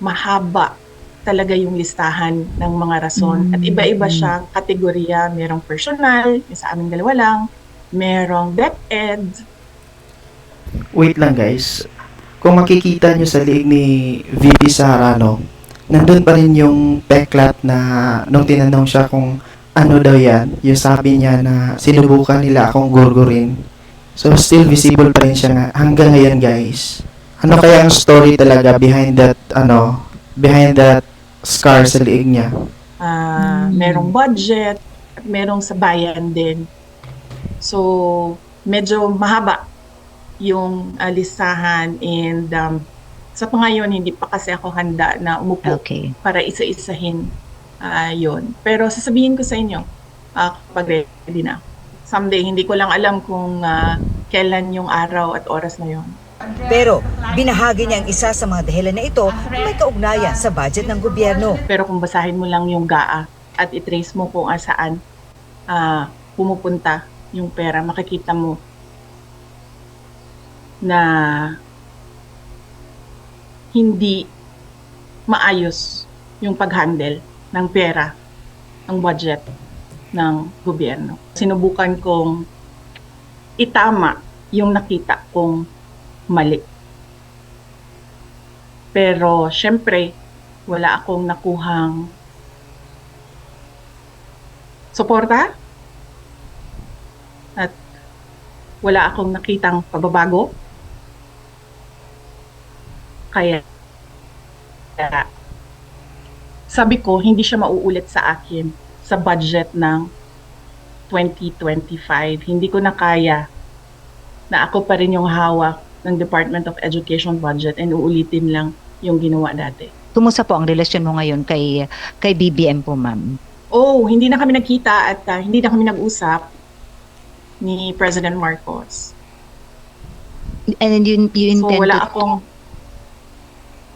mahaba talaga yung listahan ng mga rason. At iba-iba Mm. siyang kategorya. Merong personal, yung sa aming dalawa lang. Merong DepEd. Wait lang guys. Kung makikita nyo sa liig ni VP Saharano, nandun pa rin yung peklat na nung tinanong siya kung ano daw yan, yung sabi niya na sinubukan nila akong gurgurin. So still visible pa rin siya nga hanggang ngayon guys. Ano kaya ang story talaga behind that ano, behind that scar sa liig niya? ah, merong budget, at merong sa bayan din. So, medyo mahaba yung ah, listahan and um, sa pangayon, hindi pa kasi ako handa na umupo Okay. para isa-isahin ah, yun. Pero sasabihin ko sa inyo, ah, kapag ready na. Someday, hindi ko lang alam kung ah, kailan yung araw at oras na yun. Pero binahagi niya ang isa sa mga dahilan na ito na may kaugnayan sa budget ng gobyerno. Pero kung basahin mo lang yung GAA at itrace mo kung saan ah, pumupunta yung pera, makikita mo na hindi maayos yung pag-handle ng pera, ng budget ng gobyerno. Sinubukan kong itama yung nakita kong mali. Pero syempre, wala akong nakuhang suporta at wala akong nakitang pababago. Kaya, kaya sabi ko, hindi siya mauulit sa akin sa budget ng 2025. Hindi ko na kaya na ako pa rin yung hawak ng Department of Education budget and uulitin lang yung ginawa dati. Kumusta po ang relasyon mo ngayon kay kay BBM po, ma'am? Oh, hindi na kami nagkita at ah, hindi na kami nag-usap ni President Marcos. And you, you So intend wala to... akong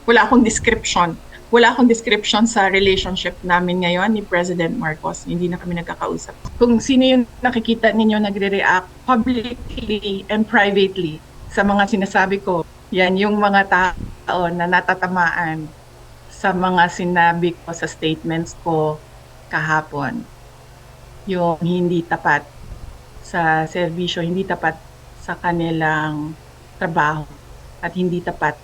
wala akong description. Wala akong description sa relationship namin ngayon ni President Marcos. Hindi na kami nagkakausap. Kung sino yung nakikita ninyo nagre-react publicly and privately sa mga sinasabi ko, yan yung mga tao na natatamaan sa mga sinabi ko sa statements ko kahapon. Yung hindi tapat sa serbisyo, hindi tapat sa kanilang trabaho at hindi tapat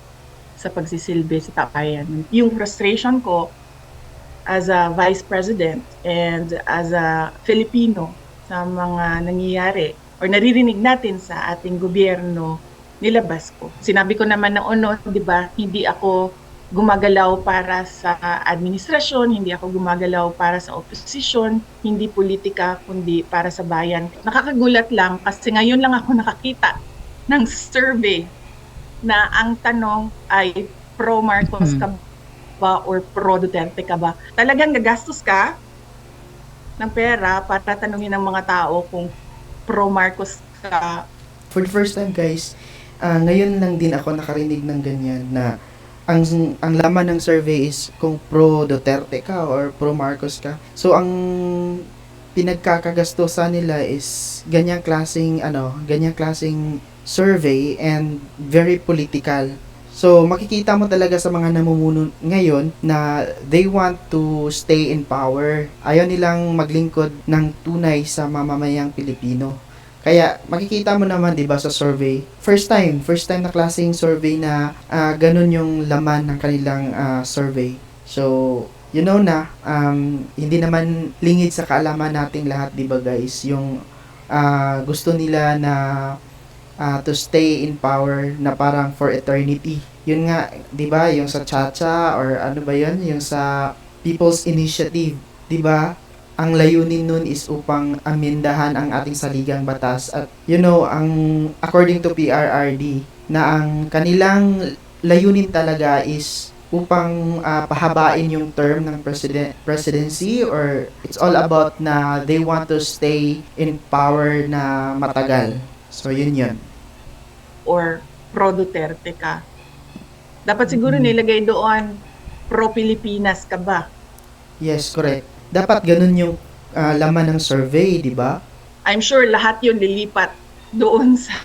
sa pagsisilbi sa tapayan. Yung frustration ko as a vice president and as a Filipino sa mga nangyayari or naririnig natin sa ating gobyerno, nilabas ko. Sinabi ko naman na ono, di ba, hindi ako gumagalaw para sa administrasyon, hindi ako gumagalaw para sa oposisyon, hindi politika, kundi para sa bayan. Nakakagulat lang kasi ngayon lang ako nakakita ng survey na ang tanong ay pro Marcos Mhm. ka ba or pro Duterte ka ba? Talagang gagastos ka ng pera para tanungin ng mga tao kung pro Marcos ka For the first time guys, ah, ngayon lang din ako nakarinig ng ganyan na ang ang laman ng survey is kung pro Duterte ka or pro Marcos ka. So ang pinagkakagastusan nila is ganyang klaseng ano, ganyang klaseng survey and very political. So makikita mo talaga sa mga namumuno ngayon na they want to stay in power. Ayaw nilang maglingkod ng tunay sa mamamayang Pilipino. Kaya makikita mo naman 'di ba sa survey. First time, first time na klaseng survey na ah, ganun yung laman ng kanilang ah, survey. So, you know na um, hindi naman lingid sa kaalaman nating lahat 'di ba guys, yung ah, gusto nila na ah, to stay in power na parang for eternity. Yun nga, 'di ba, yung sa Chacha or ano ba 'yun, yung sa People's Initiative, 'di ba? Ang layunin nun is upang amendahan ang ating saligang batas at you know ang according to PRRD na ang kanilang layunin talaga is upang ah, pahabain yung term ng president presidency or it's all about na they want to stay in power na matagal so yun yun or pro Duterte ka. Dapat siguro Mhm. nilagay doon pro Pilipinas ka ba? yes correct dapat ganun yung ah, laman ng survey di ba I'm sure lahat yun lilipat doon sa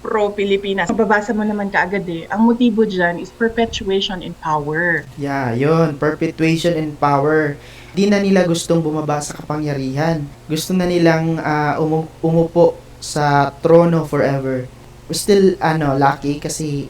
pro-Pilipinas. Mababasa mo naman kaagad eh. Ang motibo dyan is perpetuation in power. Yeah, yun. Perpetuation and power. Di na nila gustong bumaba sa kapangyarihan. Gusto na nilang ah, umu- umupo sa trono forever. We still, ano, lucky kasi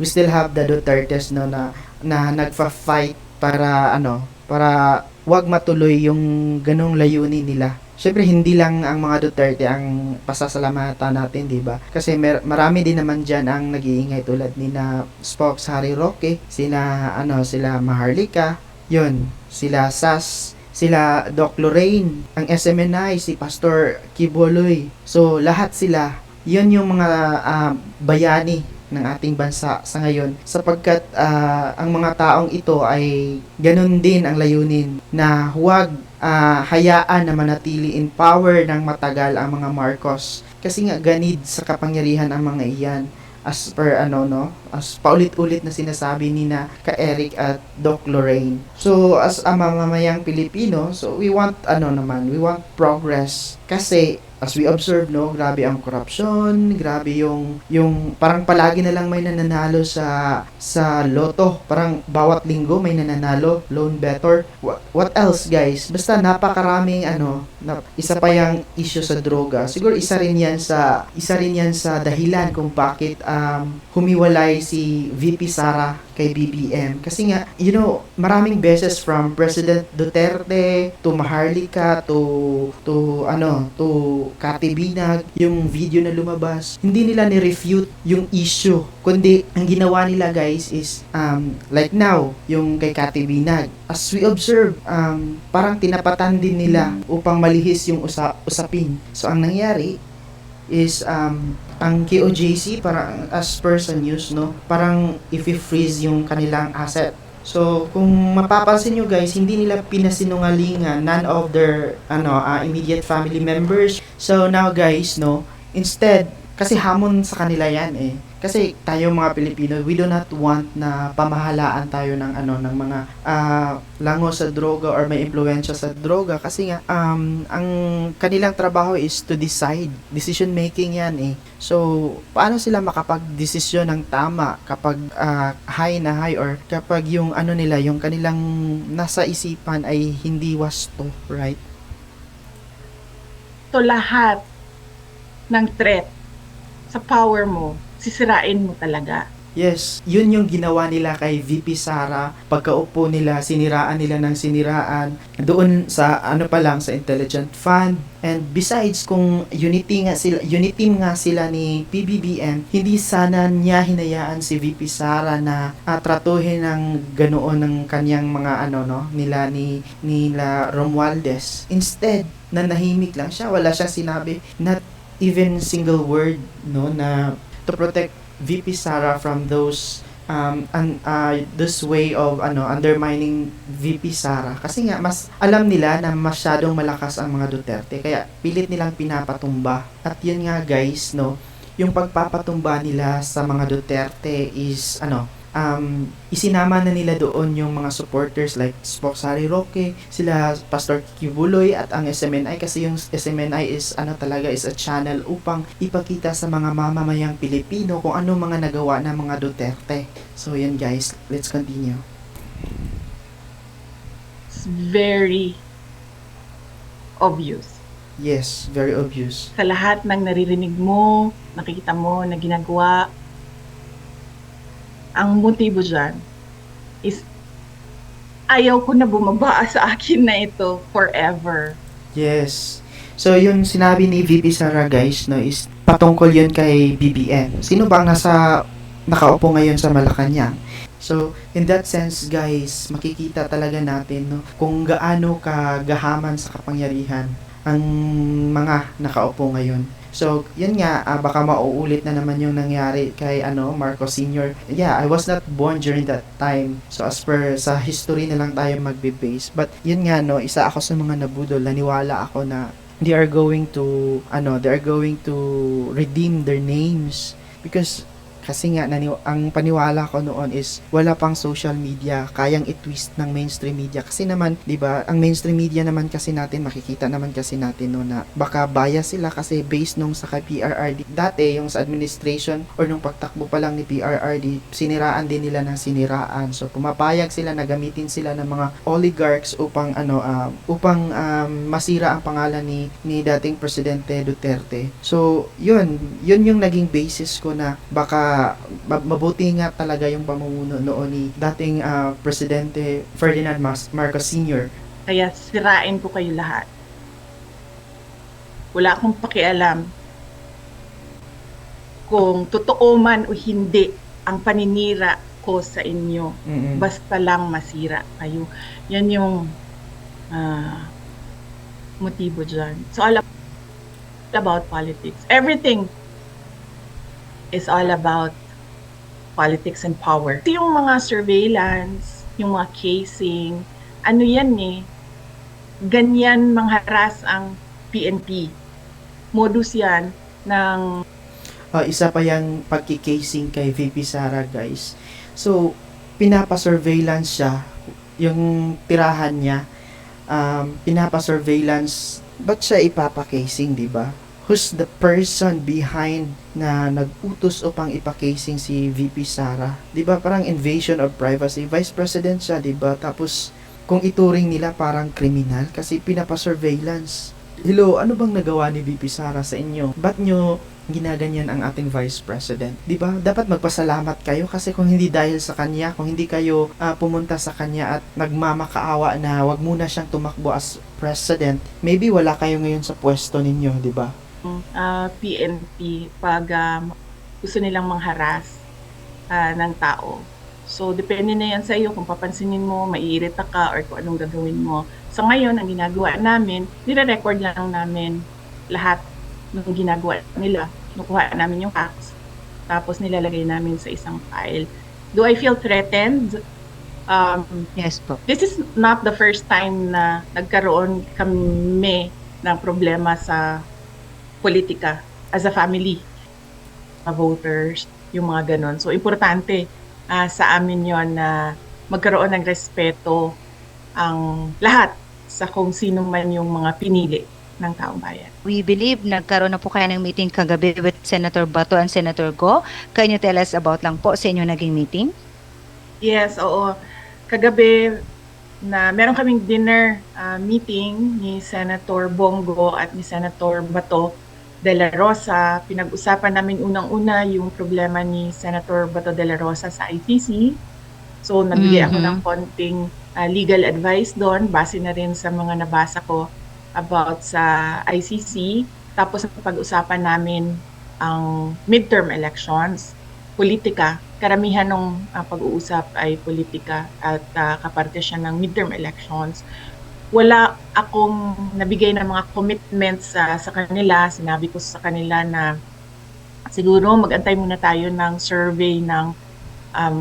we still have the Dutertes, no, na, na nagfa-fight para, ano, para wag matuloy yung ganong layunin nila. Syempre hindi lang ang mga Duterte ang pasasalamatan natin, 'di ba? Kasi mer- marami din naman diyan ang nag-iingay tulad ni na Spokes Harry Roque, sila ano, sila Maharlika, 'yun, sila Sas, sila Doc Lorraine, ang SMNI, si Pastor Kiboloy. So lahat sila, 'yun yung mga ah, bayani ng ating bansa sa ngayon sapagkat ah, ang mga taong ito ay ganun din ang layunin na huwag ah, hayaan na manatili in power ng matagal ang mga Marcos. Kasi nga ganid sa kapangyarihan ang mga iyan. As per ano no? As paulit-ulit na sinasabi ni na ka Eric at Doc Lorraine. So as a mamamayang Pilipino so we want ano naman we want progress kasi as we observe no grabe ang corruption grabe yung yung parang palagi na lang may nananalo sa sa loto. Parang bawat linggo may nananalo loan better what, what else guys? Basta napakaraming ano na, isa pa yung issue sa droga. Siguro isa rin yan sa isa rin yan sa dahilan kung bakit um, humiwalay si VP Sara kay BBM kasi nga you know maraming beses from President Duterte to Maharlika to to ano to Kati Binag yung video na lumabas hindi nila ni-refute yung issue. Kundi ang ginawa nila guys is um, like now yung kay Kati Binag. As we observe um, parang tinapatan din nila upang malihis yung usa- usapin. So ang nangyari is um, ang KOJC parang as per sa news no? Parang if freeze yung kanilang asset. So, kung mapapansin nyo guys, hindi nila pinasinungalingan none of their ano, ah, immediate family members. So, now guys, no, instead, kasi hamon sa kanila yan eh. Kasi tayo mga Pilipino, we do not want na pamahalaan tayo ng ano ng mga ah, lango sa droga or may impluwensya sa droga kasi nga um, ang kanilang trabaho is to decide. Decision making yan eh. So, paano sila makapag-desisyon ng tama kapag ah, high na high or kapag yung ano nila, yung kanilang nasa isipan ay hindi wasto, right? So lahat ng threat sa power mo, sisirain mo talaga. Yes, yun yung ginawa nila kay VP Sara. Pagkaupo nila, siniraan nila ng siniraan doon sa ano pa lang sa Intelligent Fund. And besides kung unity nga sila, unity nga sila ni PBBM, hindi sana niya hinayaan si VP Sara na ah, tratuhin ng ganoon ng kanyang mga ano no nila ni nila Romualdez. Instead, nanahimik lang siya, wala siyang sinabi, not even single word no na to protect VP Sara from those um an, uh, this way of ano undermining VP Sara. Kasi nga mas alam nila na masyadong malakas ang mga Duterte. Kaya pilit nilang pinapatumba. At yun nga guys no yung pagpapatumba nila sa mga Duterte is ano um, isinama na nila doon yung mga supporters like Spoksari Roque, sila Pastor Kibuloy at ang SMNI kasi yung SMNI is ano talaga is a channel upang ipakita sa mga mamamayang Pilipino kung ano mga nagawa ng mga Duterte. So yan guys, let's continue. It's very obvious. Yes, very obvious. Sa lahat ng naririnig mo, nakikita mo na ginagawa, ang motibo dyan is ayaw ko na bumaba sa akin na ito forever. Yes. So, yung sinabi ni VP Sara guys, no, is patungkol yun kay BBM. Sino ba ang nasa nakaupo ngayon sa Malacanang? So, in that sense, guys, makikita talaga natin no, kung gaano kagahaman sa kapangyarihan ang mga nakaupo ngayon. So, yun nga, ah, baka mauulit na naman yung nangyari kay ano, Marcos Sr. Yeah, I was not born during that time. So, as per sa history na lang tayo magbe-base. But, yun nga, no, isa ako sa mga nabudol. Naniwala ako na they are going to, ano, they are going to redeem their names. Because, Kasi nga, nani- ang paniwala ko noon is wala pang social media, kayang i-twist ng mainstream media. Kasi naman, di ba, ang mainstream media naman kasi natin, makikita naman kasi natin no, na baka bias sila kasi based nung sa kay PRRD. Dati, yung sa administration or nung pagtakbo pa lang ni PRRD, siniraan din nila ng siniraan. So, pumapayag sila na gamitin sila ng mga oligarchs upang ano um, upang um, masira ang pangalan ni ni dating presidente Duterte. So, yun, yun yung naging basis ko na baka ma- mabuti nga talaga yung pamumuno noon ni dating ah, presidente Ferdinand Marcos Sr. Kaya sirain ko kayo lahat. Wala akong pakialam kung totoo man o hindi ang paninira ko sa inyo. Mm-mm. Basta lang masira kayo. Yan yung ah, motibo dyan. So, all about politics. Everything is all about politics and power. Yung mga surveillance, yung mga casing, ano yan eh, ganyan mangharas ang PNP. Modus yan ng Ah, isa pa yung pagkikasing kay VP Sara guys. So, pinapa-surveillance siya. Yung tirahan niya, um, pinapa-surveillance. Ba't siya ipapa-casing, di ba? Who's the person behind na nag-utos upang ipa-casing si VP Sara? Di ba parang invasion of privacy? Vice President siya, di ba? Tapos, kung ituring nila parang kriminal kasi pinapa-surveillance. Hello, ano bang nagawa ni VP Sara sa inyo? Ba't nyo ginaganyan ang ating Vice President. 'Di ba? Dapat magpasalamat kayo kasi kung hindi dahil sa kanya, kung hindi kayo ah, pumunta sa kanya at nagmamakaawa na wag muna siyang tumakbo as President, maybe wala kayo ngayon sa pwesto ninyo, 'di ba? Ah, PNP pag um, gusto nilang mangharas ah, ng tao. So, depende na yan sa iyo kung papansinin mo, maiirita ka, or kung anong gagawin mo. So, ngayon, ang ginagawa namin, nire-record lang namin lahat ng ginagawa nila. Nukuha namin yung facts, tapos nilalagay namin sa isang file. Do I feel threatened? Um, Yes po. this is not the first time na nagkaroon kami ng problema sa politika as a family, mga voters, yung mga ganon. So, importante ah, sa amin yon na magkaroon ng respeto ang lahat sa kung sino man yung mga pinili ng taong bayan. We believe nagkaroon na po kayo ng meeting kagabi with Senator Bato and Senator Go. Can you tell us about lang po sa inyo naging meeting? Yes, oo. Kagabi na meron kaming dinner ah, meeting ni Senator Bongo at ni Senator Bato de la Rosa. Pinag-usapan namin unang-una yung problema ni Senator Bato de la Rosa sa ICC. So, nabigay ako Mhm. ng konting ah, legal advice doon base na rin sa mga nabasa ko about sa ICC. Tapos pag-usapan namin ang midterm elections, politika. Karamihan ng ah, pag-uusap ay politika at uh, kaparte siya ng midterm elections. Wala akong nabigay ng mga commitments sa sa kanila. Sinabi ko sa kanila na siguro mag-antay muna tayo ng survey ng um,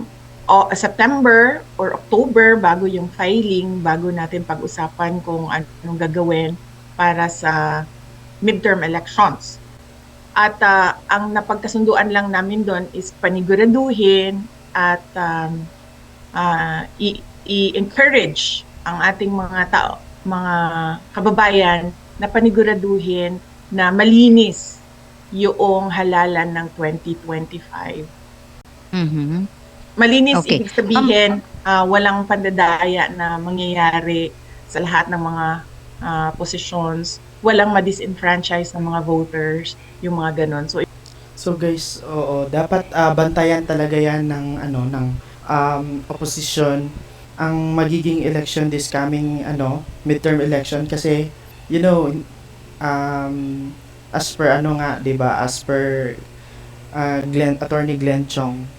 o- September or October bago yung filing, bago natin pag-usapan kung anong gagawin para sa midterm elections. At ah, ang napagkasunduan lang namin doon is paniguraduhin at um, ah, i- i-encourage ang ating mga tao, mga kababayan na paniguraduhin na malinis yung halalan ng 2025. Mhm. Malinis Okay. ibig sabihin ah, walang pandadaya na mangyayari sa lahat ng mga ah, positions, walang ma-disenfranchise ng mga voters, yung mga ganon. So So guys, oo, dapat ah, bantayan talaga 'yan ng ano ng um, opposition ang magiging election this coming ano midterm election. Kasi you know um, as per ano nga 'di ba as per ah, Glenn attorney Glenn Chong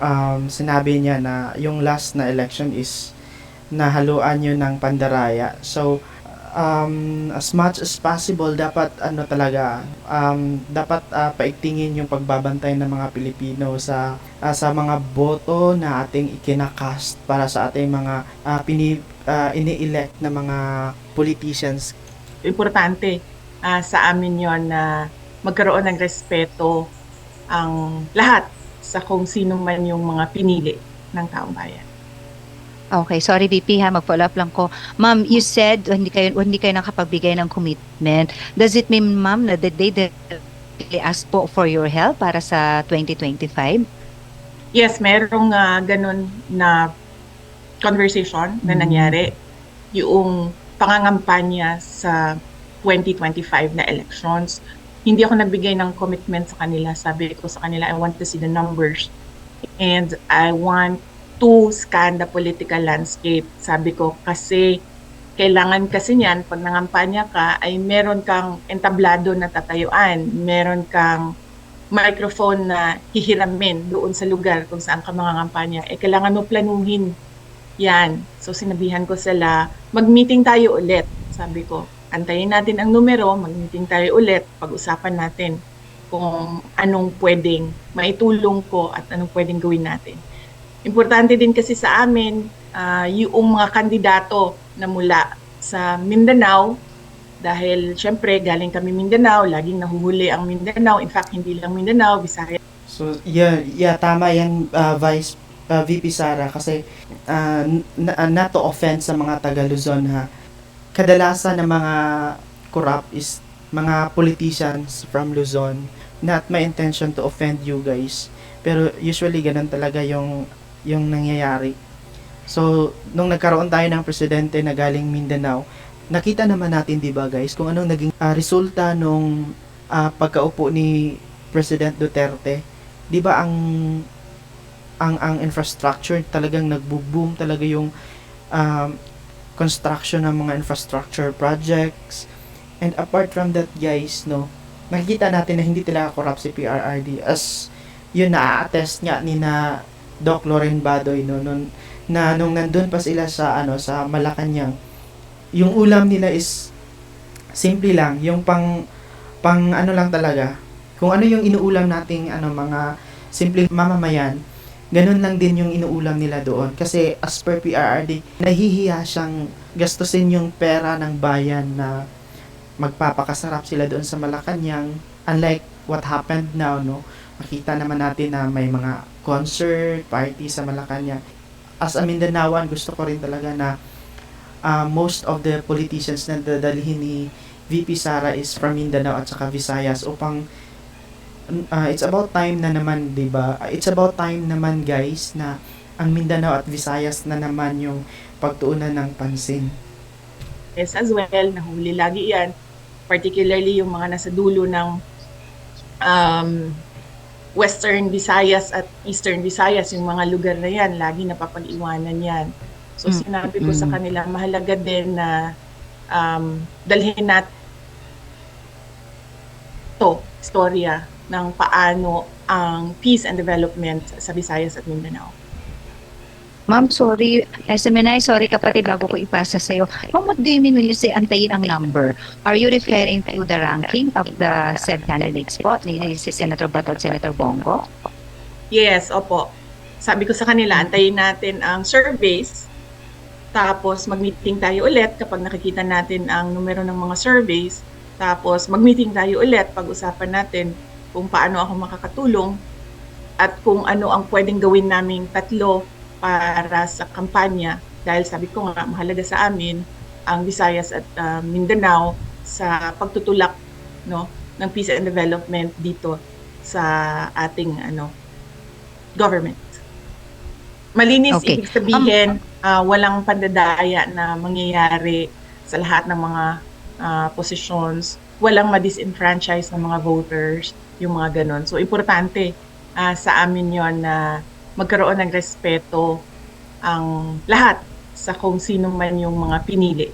um, sinabi niya na yung last na election is nahaluan yun ng pandaraya. So um, as much as possible dapat ano talaga um, dapat ah, paigtingin yung pagbabantay ng mga Pilipino sa ah, sa mga boto na ating ikinakast para sa ating mga ah, pini, ah, ini-elect na mga politicians importante ah, sa amin yon na magkaroon ng respeto ang lahat sa kung sino man yung mga pinili ng taong bayan. Okay, sorry VP ha, mag-follow up lang ko. Ma'am, you said hindi kayo hindi kayo nakapagbigay ng commitment. Does it mean ma'am na the day that they ask po for your help para sa 2025? Yes, merong ah, ganun na conversation na Mm. nangyari. Yung pangangampanya sa 2025 na elections. Hindi ako nagbigay ng commitment sa kanila. Sabi ko sa kanila, I want to see the numbers. And I want to scan the political landscape. Sabi ko, kasi kailangan kasi niyan, pag nangampanya ka, ay meron kang entablado na tatayuan. Meron kang microphone na hihiramin doon sa lugar kung saan ka mangangampanya. Eh, kailangan mo planuhin yan. So, sinabihan ko sila, mag-meeting tayo ulit. Sabi ko, antayin natin ang numero, mag-meeting tayo ulit, pag-usapan natin kung anong pwedeng maitulong ko at anong pwedeng gawin natin. Importante din kasi sa amin, ah, yung mga kandidato na mula sa Mindanao, dahil syempre galing kami Mindanao, laging nahuhuli ang Mindanao. In fact, hindi lang Mindanao, Visayas So, yeah, yeah tama yan, uh, Vice uh, VP Sara, kasi uh, n- n- not to offend sa mga taga Luzon ha. Kadalasan ng mga corrupt is mga politicians from Luzon. Not my intention to offend you guys. Pero usually ganun talaga yung yung nangyayari. So, nung nagkaroon tayo ng presidente na galing Mindanao, nakita naman natin 'di ba guys kung anong naging ah, resulta nung ah, pagkaupo ni President Duterte. 'Di ba ang ang ang infrastructure talagang nagbo-boom talaga yung um, construction ng mga infrastructure projects. And apart from that guys, no, nakikita natin na hindi talaga corrupt si PRRD as yun na-attest nga ni na Doc Loren Badoy no, nun, na nung nandun pa sila sa ano sa Malacanang yung ulam nila is simple lang yung pang pang ano lang talaga. Kung ano yung inuulam nating ano mga simple mamamayan ganun lang din yung inuulam nila doon. Kasi as per PRRD nahihiya siyang gastusin yung pera ng bayan na magpapakasarap sila doon sa Malacanang. Unlike what happened now no? Makita naman natin na may mga concert party sa Malacanang as a Mindanaoan gusto ko rin talaga na uh, most of the politicians na dadalhin ni VP Sara is from Mindanao at saka Visayas upang uh, it's about time na naman, 'di ba? It's about time naman guys na ang Mindanao at Visayas na naman yung pagtuunan ng pansin. as well, nahuli lagi yan. Particularly yung mga nasa dulo ng um, Western Visayas at Eastern Visayas, yung mga lugar na yan, lagi napapag-iwanan yan. So Mm, sinabi ko sa mm. kanila, mahalaga din na um, dalhin natin to istorya ng paano ang peace and development sa Visayas at Mindanao. Ma'am, sorry. SMNI, sorry kapatid, bago ko ipasa sa'yo. Ma'am, what do you mean when you say antayin ang number? Are you referring to the ranking of the said candidates po? Ni si Senator Bato at Senator Bongo? Yes, opo. Sabi ko sa kanila, antayin natin ang surveys. Tapos mag-meeting tayo ulit kapag nakikita natin ang numero ng mga surveys. Tapos mag-meeting tayo ulit, pag-usapan natin kung paano ako makakatulong at kung ano ang pwedeng gawin naming tatlo para sa kampanya. Dahil sabi ko nga, mahalaga sa amin ang Visayas at uh, Mindanao sa pagtutulak no, ng peace and development dito sa ating ano government. Malinis Okay. ibig sabihin ah, walang pandadaya na mangyayari sa lahat ng mga ah, positions, walang ma-disenfranchise ng mga voters, yung mga ganon. So importante ah, sa amin 'yon na magkaroon ng respeto ang lahat sa kung sino man yung mga pinili